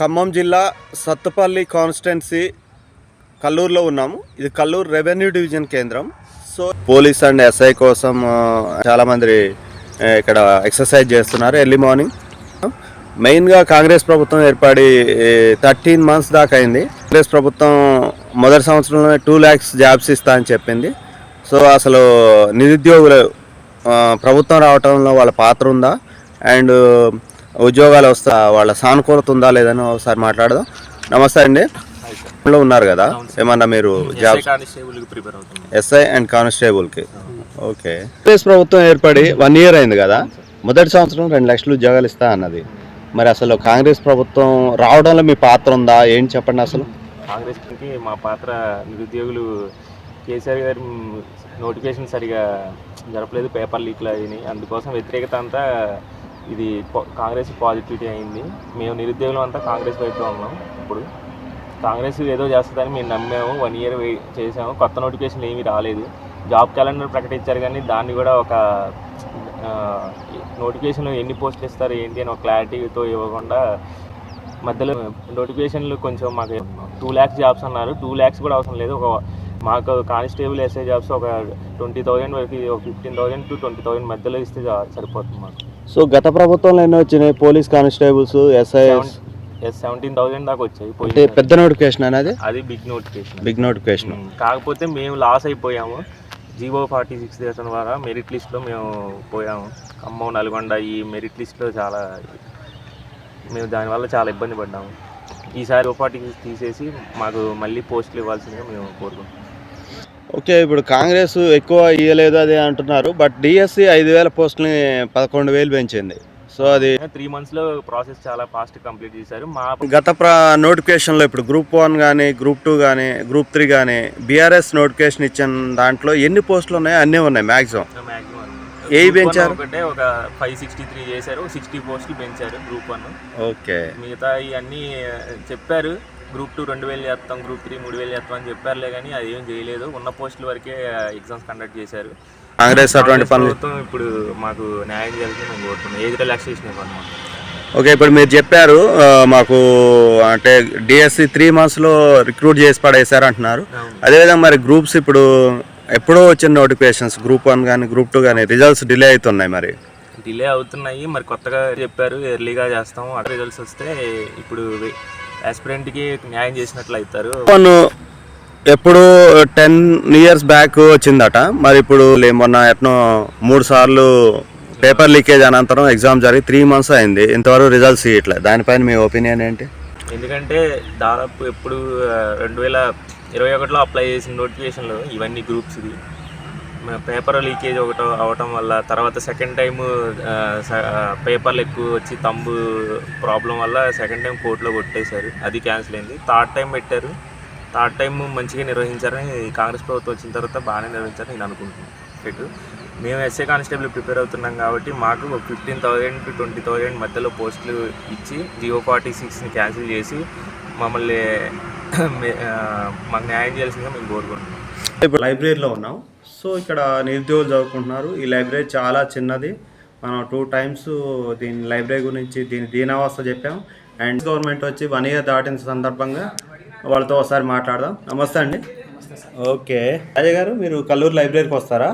ఖమ్మం జిల్లా సత్తుపల్లి కాన్స్టెన్సీ కల్లూరులో ఉన్నాము. ఇది కల్లూరు రెవెన్యూ డివిజన్ కేంద్రం. సో పోలీస్ అండ్ ఎస్ఐ కోసం చాలామంది ఇక్కడ ఎక్సర్సైజ్ చేస్తున్నారు ఎర్లీ మార్నింగ్. మెయిన్గా కాంగ్రెస్ ప్రభుత్వం ఏర్పడి థర్టీన్ మంత్స్ దాకా అయింది. కాంగ్రెస్ ప్రభుత్వం మొదటి సంవత్సరంలోనే టూ ల్యాక్స్ జాబ్స్ ఇస్తా అని చెప్పింది. సో అసలు నిరుద్యోగులు ప్రభుత్వం రావటంలో వాళ్ళ పాత్ర ఉందా? అండ్ ఉద్యోగాలు వస్తా వాళ్ళ సానుకూలత ఉందా లేదని ఒకసారి మాట్లాడదాం. నమస్తే అండి. లో ఉన్నారు కదా? ఏమన్నా మీరు జాబ్ కానిస్టేబుల్కి ప్రిపేర్ అవుతుంది ఎస్ఐ అండ్ కానిస్టేబుల్కి. ఓకే. కాంగ్రెస్ ప్రభుత్వం ఏర్పడి వన్ ఇయర్ అయింది కదా? మొదటి సంవత్సరం రెండు లక్షలు ఉద్యోగాలు ఇస్తా అన్నది. మరి అసలు కాంగ్రెస్ ప్రభుత్వం రావడంలో మీ పాత్ర ఉందా? ఏంటి చెప్పండి అసలు? కాంగ్రెస్కి మా పాత్ర నిరుద్యోగులు కేసీఆర్ గారి నోటిఫికేషన్ సరిగా జరపలేదు పేపర్ లీక్లు అయినాయి. అందుకోసం వ్యతిరేకత అంతా ఇది కాంగ్రెస్ పాజిటివిటీ అయింది. మేము నిరుద్యోగులు అంతా కాంగ్రెస్ వైపు ఉన్నాం ఇప్పుడు. కాంగ్రెస్ ఏదో చేస్తుందని మేము నమ్మాము. వన్ ఇయర్ వెయిట్ చేసాము కొత్త నోటిఫికేషన్లు ఏమీ రాలేదు. జాబ్ క్యాలెండర్ ప్రకటించారు కానీ దాన్ని కూడా ఒక నోటిఫికేషన్లు ఎన్ని పోస్టులు ఇస్తారు ఏంటి అని ఒక క్లారిటీతో ఇవ్వకుండా మధ్యలో నోటిఫికేషన్లు కొంచెం మాకు టూ ల్యాక్స్ జాబ్స్ అన్నారు. టూ ల్యాక్స్ కూడా అవసరం లేదు. ఒక మాకు కానిస్టేబుల్ ఎస్ఐ జాబ్స్ ఒక ట్వంటీ థౌజండ్ వరకు fifteen thousand to twenty thousand మధ్యలో ఇస్తే సరిపోతుంది మాకు. సో గత ప్రభుత్వంలో ఎన్నో వచ్చినాయి? Police constables SIs S seventeen thousand దాకా వచ్చాయి అంటే పెద్ద నోటిఫికేషన్ అనేది అది? బిగ్ నోటిఫికేషన్ బిగ్ నోటిఫికేషన్ కాకపోతే మేము లాస్ అయిపోయాము. జీవో ఫార్టీ సిక్స్ డేస్ ద్వారా మెరిట్ లిస్ట్లో మేము పోయాము. ఖమ్మం నల్గొండ ఈ మెరిట్ లిస్ట్లో చాలా మేము దానివల్ల చాలా ఇబ్బంది పడ్డాము. ఈసారి ఓ ఫార్టీ తీసేసి మాకు మళ్ళీ పోస్టులు ఇవ్వాల్సిందిగా మేము కోరుకుంటున్నాం. ఓకే ఇప్పుడు కాంగ్రెస్ ఎక్కువ ఇవ్వలేదు అది అంటున్నారు బట్ డిఎస్సి ఐదు వేల పోస్టులని పదకొండు వేలు పెంచింది. సో అది త్రీ మంత్స్లో ప్రాసెస్ చాలా ఫాస్ట్ కంప్లీట్ చేశారు. మా గత ప్ర నోటిఫికేషన్లో ఇప్పుడు గ్రూప్ వన్ కానీ గ్రూప్ టూ కానీ గ్రూప్ త్రీ కానీ బీఆర్ఎస్ నోటిఫికేషన్ ఇచ్చిన దాంట్లో ఎన్ని పోస్టులు ఉన్నాయో అన్నీ ఉన్నాయి మ్యాక్సిమం ఏవి పెంచారు? ఒకటే ఒక ఫైవ్ సిక్స్టీ త్రీ చేశారు సిక్స్టీ పోస్టులు పెంచారు గ్రూప్ వన్. ఓకే. మిగతా ఇవన్నీ చెప్పారు. గ్రూప్ టూ రెండు వేలు చేస్తాం గ్రూప్ త్రీ మూడు వేలు చేస్తాం అని చెప్పారులే కానీ అది ఏం చేయలేదు. ఉన్న పోస్టుల వరకే ఎగ్జామ్స్ కండక్ట్ చేశారు. కాంగ్రెస్ అటువంటి పనులు ప్రభుత్వం ఇప్పుడు మాకు న్యాయం చేయాలని మేము కోరుతున్నాం. ఏజ్ రిలాక్సేషన్ ఇవ్వను ఓకే ఇప్పుడు మీరు చెప్పారు ఆ, మాకు అంటే డిఎస్సి త్రీ మంత్స్లో రిక్రూట్ చేసి పడేశారు అంటున్నారు. అదేవిధంగా మరి గ్రూప్స్ ఇప్పుడు ఎప్పుడో వచ్చిన నోటిఫికేషన్స్ గ్రూప్ వన్ కానీ గ్రూప్ టూ కానీ రిజల్ట్స్ డిలే అవుతున్నాయి మరి. డిలే అవుతున్నాయి. మరి కొత్తగా చెప్పారు ఎర్లీగా చేస్తాం. ఆ రిజల్ట్స్ వస్తే ఇప్పుడు ఆస్పిరెంట్కి న్యాయం చేసినట్లు అవుతారు. ఎప్పుడు టెన్ ఇయర్స్ బ్యాక్ వచ్చిందట. మరి ఇప్పుడు మొన్న ఎట్నో మూడు సార్లు పేపర్ లీకేజ్ అనంతరం ఎగ్జామ్ జరిగి త్రీ మంత్స్ అయింది. ఇంతవరకు రిజల్ట్స్ ఇవ్వట్లేదు దానిపైన మీ ఒపీనియన్ ఏంటి? ఎందుకంటే దాదాపు ఎప్పుడు రెండు వేల ఇరవై ఒకటిలో అప్లై చేసిన నోటిఫికేషన్లో ఇవన్నీ గ్రూప్స్ ఇది పేపర్ లీకేజ్ ఒకటి అవటం వల్ల తర్వాత సెకండ్ టైం పేపర్లు ఎక్కువ వచ్చి తంబు ప్రాబ్లం వల్ల సెకండ్ టైం కోర్టులో కొట్టేశారు. అది క్యాన్సిల్ అయింది. థర్డ్ టైం పెట్టారు. థర్డ్ టైం మంచిగా నిర్వహించారని కాంగ్రెస్ ప్రభుత్వం వచ్చిన తర్వాత బాగానే నిర్వహించారని నేను అనుకుంటున్నాను. పెట్టు మేము ఎస్ఏ కానిస్టేబుల్ ప్రిపేర్ అవుతున్నాం కాబట్టి మాకు fifteen thousand to twenty thousand మధ్యలో పోస్టులు ఇచ్చి జియో ఫార్టీ సిక్స్ని క్యాన్సిల్ చేసి మమ్మల్ని మాకు న్యాయం చేయాల్సిందిగా మేము కోరుకుంటున్నాం. ఇప్పుడు లైబ్రరీలో ఉన్నాం. సో ఇక్కడ నిరుద్యోగులు చదువుకుంటున్నారు. ఈ లైబ్రరీ చాలా చిన్నది. మనం టూ టైమ్స్ దీని లైబ్రరీ గురించి దీని దీనావస్థ చెప్పాం. అండ్ గవర్నమెంట్ వచ్చి వన్ ఇయర్ దాటిన సందర్భంగా వాళ్ళతో ఒకసారి మాట్లాడదాం. నమస్తే అండి. ఓకే. అజయ్ గారు మీరు కల్లూరు లైబ్రరీకి వస్తారా?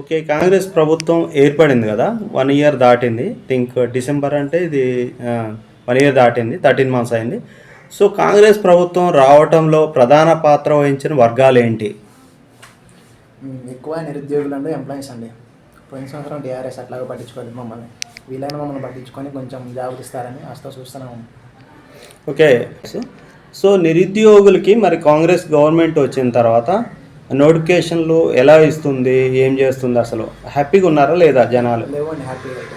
ఓకే కాంగ్రెస్ ప్రభుత్వం ఏర్పడింది కదా వన్ ఇయర్ దాటింది. థింక్ డిసెంబర్ అంటే ఇది వన్ ఇయర్ దాటింది థర్టీన్ మంత్స్ అయింది. సో కాంగ్రెస్ ప్రభుత్వం రావటంలో ప్రధాన పాత్ర వహించిన వర్గాలు ఏంటి. ఎక్కువ నిరుద్యోగులు అంటే ఎంప్లాయీస్ అండి. పోయిన సంవత్సరం టీఆర్ఎస్ అట్లాగా పట్టించుకోలేదు మమ్మల్ని. వీలైన మమ్మల్ని పట్టించుకొని కొంచెం జాబ్ ఇస్తారని వస్తా చూస్తున్నాము ఓకే. సో నిరుద్యోగులకి మరి కాంగ్రెస్ గవర్నమెంట్ వచ్చిన తర్వాత నోటిఫికేషన్లు ఎలా ఇస్తుంది? ఏం చేస్తుంది అసలు? హ్యాపీగా ఉన్నారా లేదా జనాలు? లేవండి హ్యాపీగా అయితే.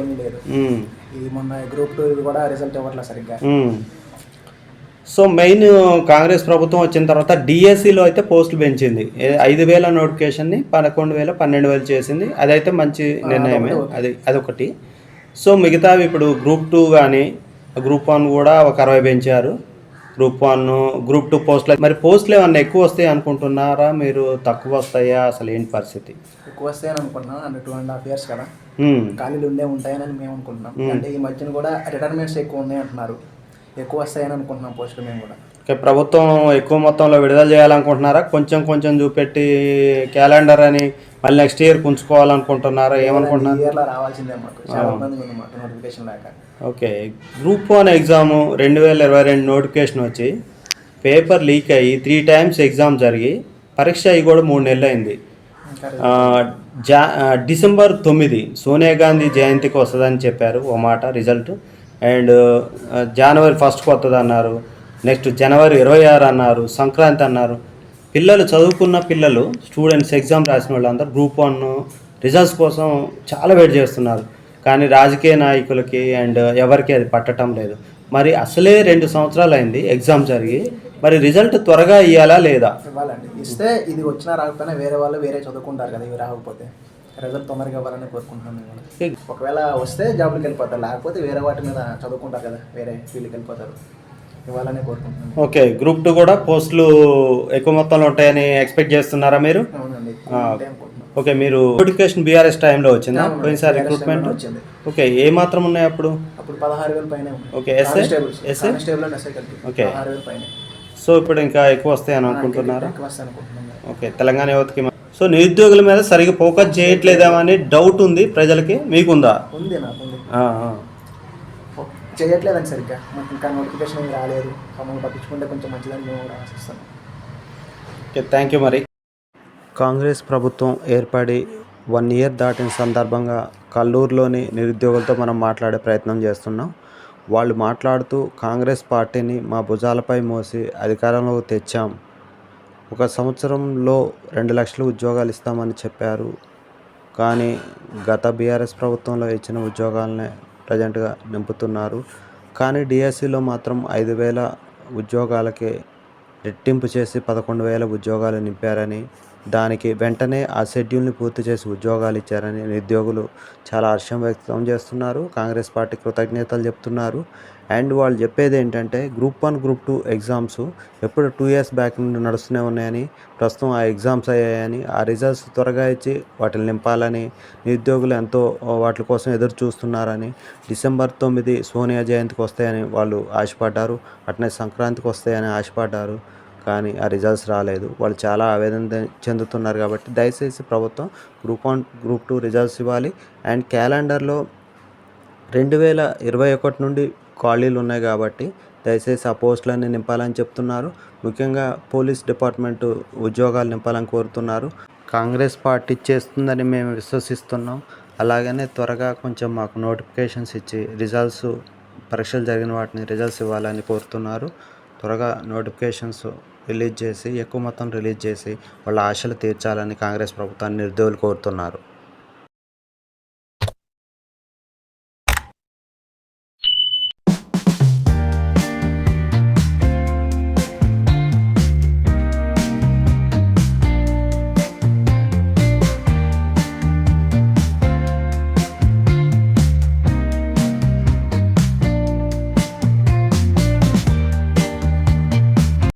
ఏమీ లేదు. ఇది మొన్న గ్రూప్ టూ ఇది కూడా రిజల్ట్ ఇవ్వట్లేదు సరిగ్గా. సో మెయిన్ కాంగ్రెస్ ప్రభుత్వం వచ్చిన తర్వాత డిఎస్సిలో అయితే పోస్టులు పెంచింది. ఐదు వేల నోటిఫికేషన్ని పదకొండు వేల పన్నెండు వేలు చేసింది. అదైతే మంచి నిర్ణయమే. అది అదొకటి. సో మిగతావి ఇప్పుడు గ్రూప్ టూ కానీ గ్రూప్ వన్ కూడా ఒక అరవై పెంచారు. గ్రూప్ వన్ గ్రూప్ టూ పోస్టులు. మరి పోస్టులు ఏమన్నా ఎక్కువ వస్తాయి అనుకుంటున్నారా? మీరు తక్కువ వస్తాయా? అసలు ఏంటి పరిస్థితి? ఎక్కువ వస్తాయని అనుకున్నాం and two and half years కదా. ఖాళీలు ఉండే ఉంటాయని మేము అనుకుంటున్నాం. అంటే ఈ మధ్యన కూడా రిటైర్మెంట్స్ ఎక్కువ ఉన్నాయి అంటున్నారు. ఎక్కువ వస్తాయని అనుకుంటున్నాం పోస్టులు మేము కూడా. ఓకే ప్రభుత్వం ఎక్కువ మొత్తంలో విడుదల చేయాలనుకుంటున్నారా? కొంచెం కొంచెం చూపెట్టి క్యాలెండర్ అని మళ్ళీ నెక్స్ట్ ఇయర్ ఉంచుకోవాలనుకుంటున్నారా ఏమనుకుంటున్నారు? ఈ ఇయర్లో రావాల్సిందే మాకు. చాలా ఇబ్బందిగా ఉంది మాకు నోటిఫికేషన్ లేక. ఓకే గ్రూప్ వన్ ఎగ్జామ్ రెండు వేల ఇరవై రెండు నోటిఫికేషన్ వచ్చి పేపర్ లీక్ అయ్యి త్రీ టైమ్స్ ఎగ్జామ్ జరిగి పరీక్ష అయ్యి కూడా మూడు నెలలు అయింది. జా డిసెంబర్ తొమ్మిది సోనియా గాంధీ జయంతికి వస్తుందని చెప్పారు ఓ మాట రిజల్ట్. అండ్ జనవరి ఫస్ట్కి వస్తుంది అన్నారు. నెక్స్ట్ జనవరి ఇరవై ఆరు అన్నారు. సంక్రాంతి అన్నారు. పిల్లలు చదువుకున్న పిల్లలు స్టూడెంట్స్ ఎగ్జామ్ రాసిన వాళ్ళందరూ గ్రూప్ వన్ రిజల్ట్స్ కోసం చాలా వెయిట్ చేస్తున్నారు. కానీ రాజకీయ నాయకులకి అండ్ ఎవరికి అది పట్టడం లేదు. మరి అసలే రెండు సంవత్సరాలు అయింది ఎగ్జామ్ జరిగి. మరి రిజల్ట్ త్వరగా ఇవ్వాలా లేదా? ఇవ్వాలండి ఇస్తే ఇది వచ్చినా రాకపోయినా వేరే వాళ్ళు వేరే చదువుకుంటారు కదా ఇవి రాకపోతే. రిజల్ట్ తొందరగా ఇవ్వాలని కోరుకుంటున్నాను. ఒకవేళ వస్తే జాబ్కి వెళ్ళిపోతారు లేకపోతే వేరే వాటి మీద చదువుకుంటారు కదా వేరే ఫీల్డ్కి వెళ్ళిపోతారు. ఇవ్వాలని కోరుకుంటున్నాను. ఓకే గ్రూప్ టూ కూడా పోస్టులు ఎక్కువ మొత్తంలో ఉంటాయని ఎక్స్పెక్ట్ చేస్తున్నారా మీరు? అవునండి ఓకే మీరు నోటిఫికేషన్ బీఆర్ఎస్ టైంలో వచ్చిందా. పోయినసారి రిక్రూట్మెంట్ వచ్చింది. ఓకే ఏ మాత్రం ఉన్నాయి అప్పుడు? అప్పుడు పదహారు వేల పైన ఓకే, ఎస్ఐ కలిపి ఓకే. సో ఇప్పుడు ఇంకా ఎక్కువ వస్తాయని అనుకుంటున్నారా? ఓకే తెలంగాణ యువతకి సో నిరుద్యోగుల మీద సరిగ్గా ఫోకస్ చేయట్లేదేమని డౌట్ ఉంది ప్రజలకి. మీకుందా? ఉంది నాకు ఉంది. సరిగ్గా. మాకు ఇంకా నోటిఫికేషన్ రాలేదు. మమ్మల్ని పట్టించుకుంటే కొంచెం మంచిదని మేము కూడా ఆశిస్తాం ఓకే థ్యాంక్ యూ మరి. కాంగ్రెస్ ప్రభుత్వం ఏర్పడి వన్ ఇయర్ దాటిన సందర్భంగా కల్లూరులోని నిరుద్యోగులతో మనం మాట్లాడే ప్రయత్నం చేస్తున్నాం. వాళ్ళు మాట్లాడుతూ కాంగ్రెస్ పార్టీని మా భుజాలపై మోసి అధికారంలోకి తెచ్చాం. ఒక సంవత్సరంలో రెండు లక్షల ఉద్యోగాలు ఇస్తామని చెప్పారు. కానీ గత బీఆర్ఎస్ ప్రభుత్వంలో ఇచ్చిన ఉద్యోగాలనే ప్రజెంట్గా నింపుతున్నారు. కానీ డిఎస్సిలో మాత్రం ఐదు వేల ఉద్యోగాలకే రెట్టింపు చేసి పదకొండు వేల ఉద్యోగాలు నింపారని దానికి వెంటనే ఆ షెడ్యూల్ని పూర్తి చేసి ఉద్యోగాలు ఇచ్చారని నిరుద్యోగులు చాలా హర్షం వ్యక్తం చేస్తున్నారు. కాంగ్రెస్ పార్టీ కృతజ్ఞతలు చెప్తున్నారు. అండ్ వాళ్ళు చెప్పేది ఏంటంటే group one group two exams ఎప్పుడు టూ ఇయర్స్ బ్యాక్ నుండి నడుస్తూనే ఉన్నాయని ప్రస్తుతం ఆ ఎగ్జామ్స్ అయ్యాయని ఆ రిజల్ట్స్ త్వరగా ఇచ్చి వాటిని నింపాలని నిరుద్యోగులు ఎంతో వాటి కోసం ఎదురు చూస్తున్నారని డిసెంబర్ తొమ్మిది సోనియా జయంతికి వస్తాయని వాళ్ళు ఆశపడ్డారు. అట్నే సంక్రాంతికి వస్తాయని ఆశపడ్డారు. కానీ ఆ రిజల్ట్స్ రాలేదు. వాళ్ళు చాలా ఆవేదన చెందుతున్నారు కాబట్టి దయచేసి ప్రభుత్వం group one group two results ఇవ్వాలి. అండ్ క్యాలెండర్లో రెండు వేల ఇరవై ఒకటి నుండి ఖాళీలు ఉన్నాయి కాబట్టి దయచేసి ఆ పోస్టులన్నీ నింపాలని చెప్తున్నారు. ముఖ్యంగా పోలీస్ డిపార్ట్మెంట్ ఉద్యోగాలు నింపాలని కోరుతున్నారు. కాంగ్రెస్ పార్టీ చేస్తుందని మేము విశ్వసిస్తున్నాం. అలాగనే త్వరగా కొంచెం మాకు నోటిఫికేషన్స్ ఇచ్చి రిజల్ట్స్ పరీక్షలు జరిగిన వాటిని రిజల్ట్స్ ఇవ్వాలని కోరుతున్నారు. త్వరగా నోటిఫికేషన్స్ రిలీజ్ చేసి ఎక్కువ మొత్తం రిలీజ్ చేసి వాళ్ళ ఆశలు తీర్చాలని కాంగ్రెస్ ప్రభుత్వాన్ని నిరుద్యోగులు కోరుతున్నారు.